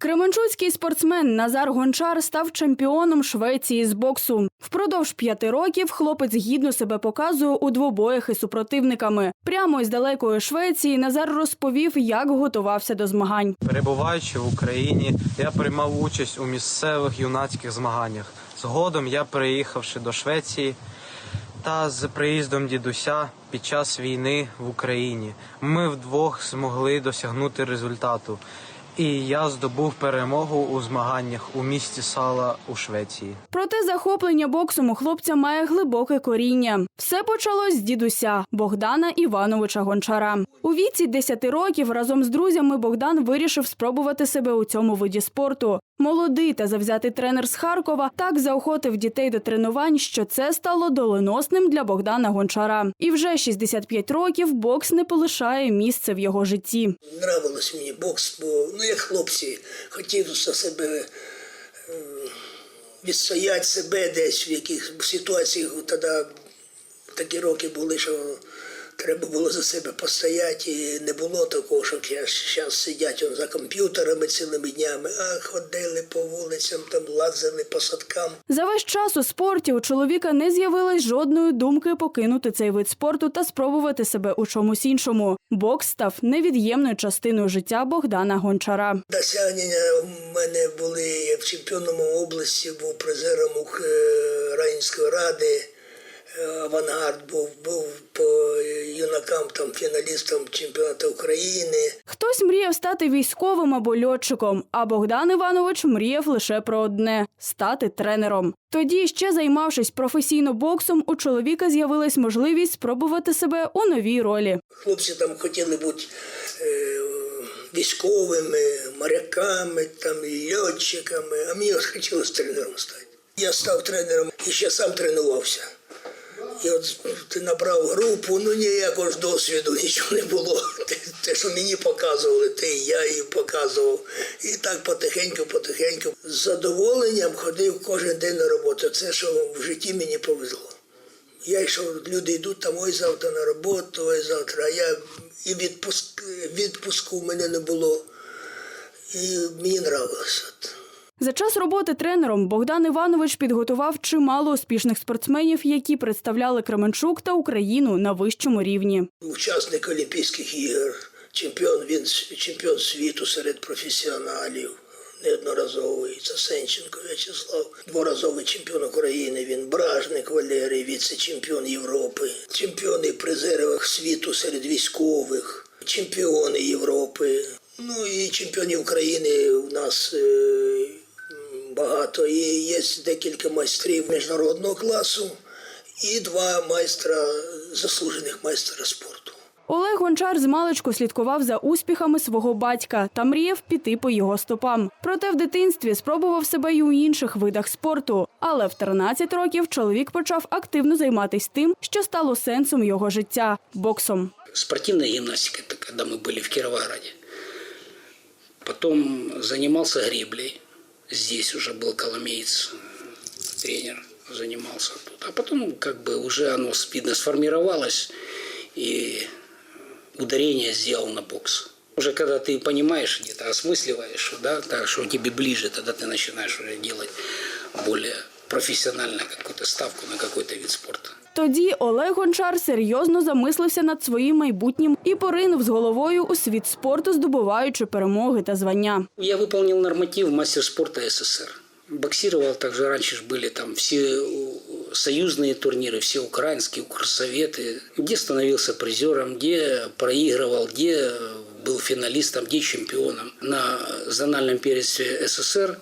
Кременчуцький спортсмен Назар Гончар став чемпіоном Швеції з боксу. Впродовж п'яти років хлопець гідно себе показує у двобоях із супротивниками. Прямо із далекої Швеції Назар розповів, як готувався до змагань. Перебуваючи в Україні, я приймав участь у місцевих юнацьких змаганнях. Згодом я приїхавши до Швеції та з приїздом дідуся під час війни в Україні. Ми вдвох змогли досягнути результату. І я здобув перемогу у змаганнях у місті Сала у Швеції. Проте захоплення боксом у хлопця має глибоке коріння. Все почалось з дідуся Богдана Івановича Гончара. У віці 10 років разом з друзями Богдан вирішив спробувати себе у цьому виді спорту. Молодий та завзятий тренер з Харкова так заохотив дітей до тренувань, що це стало доленосним для Богдана Гончара. І вже 65 років бокс не полишає місце в його житті. Нравилось мені бокс, бо ну як хлопці, хотів за себе е, відстояти себе десь в яких ситуаціях. Тоді такі роки були, що треба було за себе постояти. І не було такого, що зараз сидять за комп'ютерами цілими днями, а ходили по вулицям, там лазили по садкам. За весь час у спорті у чоловіка не з'явилось жодної думки покинути цей вид спорту та спробувати себе у чомусь іншому. Бокс став невід'ємною частиною життя Богдана Гончара. Досягнення в мене були я в чемпіоном області, був призером е, ради. е, Авангард був, був по юнакам там фіналістом чемпіонату України. Хтось мріяв стати військовим або льотчиком, а Богдан Іванович мріяв лише про одне стати тренером. Тоді, ще займавшись професійно боксом, у чоловіка з'явилась можливість спробувати себе у новій ролі. Хлопці там хотіли бути е, військовими, моряками, там, льотчиками, а мені хотілося тренером стати. Я став тренером і ще сам тренувався. І от ти набрав групу, ну ніякого ж досвіду, нічого не було. Те, що мені показували, те і я їм показував. І так потихеньку, потихеньку. З задоволенням ходив кожен день на роботу. Це що в житті мені повезло. Я йшов, люди йдуть там, ой, завтра на роботу, ой, завтра. А я і відпуск, відпуску в мене не було. І мені нравилося. За час роботи тренером Богдан Іванович підготував чимало успішних спортсменів, які представляли Кременчук та Україну на вищому рівні. Учасник Олімпійських ігор, чемпіон, він чемпіон світу серед професіоналів. Неодноразовий це В'ячеслав, дворазовий чемпіон України. Він Бражник Валерій, віце-чемпіон Європи, чемпіони призери світу серед військових, чемпіони Європи. Ну і чемпіонів України у нас е, багато. І є декілька майстрів міжнародного класу і два майстра, заслужених майстра спорту. Олег Гончар з маличку слідкував за успіхами свого батька та мріяв піти по його стопам. Проте в дитинстві спробував себе й у інших видах спорту. Але в 13 років чоловік почав активно займатися тим, що стало сенсом його життя боксом. спортивной гимнастикой, это когда мы были в Кировограде. Потом занимался греблей. Здесь уже был коломеец, тренер, занимался тут. А потом как бы уже оно видно сформировалось и ударение сделал на бокс. Уже когда ты понимаешь, где-то осмысливаешь, да, так, что тебе ближе, тогда ты начинаешь уже делать более профессионально какую-то ставку на какой-то вид спорта. Тоді Олег Гончар серйозно замислився над своїм майбутнім і поринув з головою у світ спорту, здобуваючи перемоги та звання. Я выполнил норматив мастер спорта СССР. Боксировал также раньше ж были там все э, союзные турниры, все украинские, укрсоветы, где становился призером, где проигрывал, где был финалистом, и чемпионом. На зональном первенстве СССР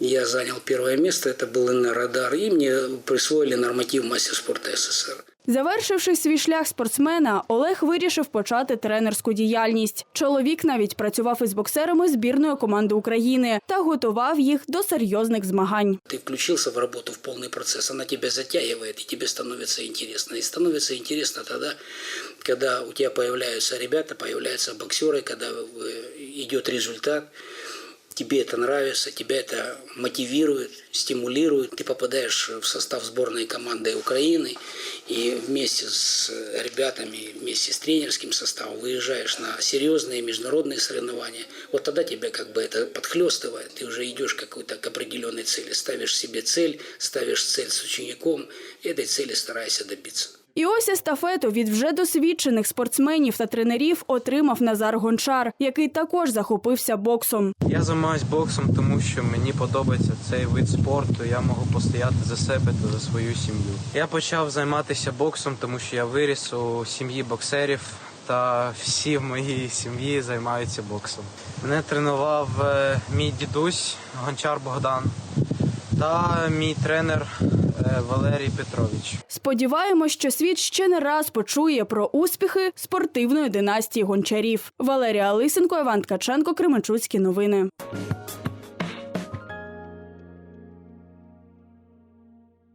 я занял первое место, это был Радар, и мне присвоили норматив мастер спорта СССР. Завершивши свій шлях спортсмена, Олег вирішив почати тренерську діяльність. Чоловік навіть працював із боксерами збірної команди України та готував їх до серйозних змагань. Ты включился в работу в полный процесс, она тебя затягивает, и тебе становится интересно. И становится интересно тогда, когда у тебя появляются ребята, появляются боксеры, когда э, идет результат, Тебе это нравится, тебя это мотивирует, стимулирует. Ты попадаешь в состав сборной команды Украины и вместе с ребятами, вместе с тренерским составом выезжаешь на серьезные международные соревнования. Вот тогда тебя как бы это подхлестывает. Ты уже идешь какой-то к определенной цели, ставишь себе цель, ставишь цель с учеником, этой цели стараешься добиться. І ось естафету від вже досвідчених спортсменів та тренерів отримав Назар Гончар, який також захопився боксом. Я займаюся боксом, тому що мені подобається цей вид спорту. Я можу постояти за себе та за свою сім'ю. Я почав займатися боксом, тому що я виріс у сім'ї боксерів. Та всі в моїй сім'ї займаються боксом. Мене тренував е, мій дідусь Гончар Богдан та мій тренер Валерій Петрович. Сподіваємось, що світ ще не раз почує про успіхи спортивної династії гончарів. Валерія Лисенко, Іван Ткаченко, Кременчуцькі новини.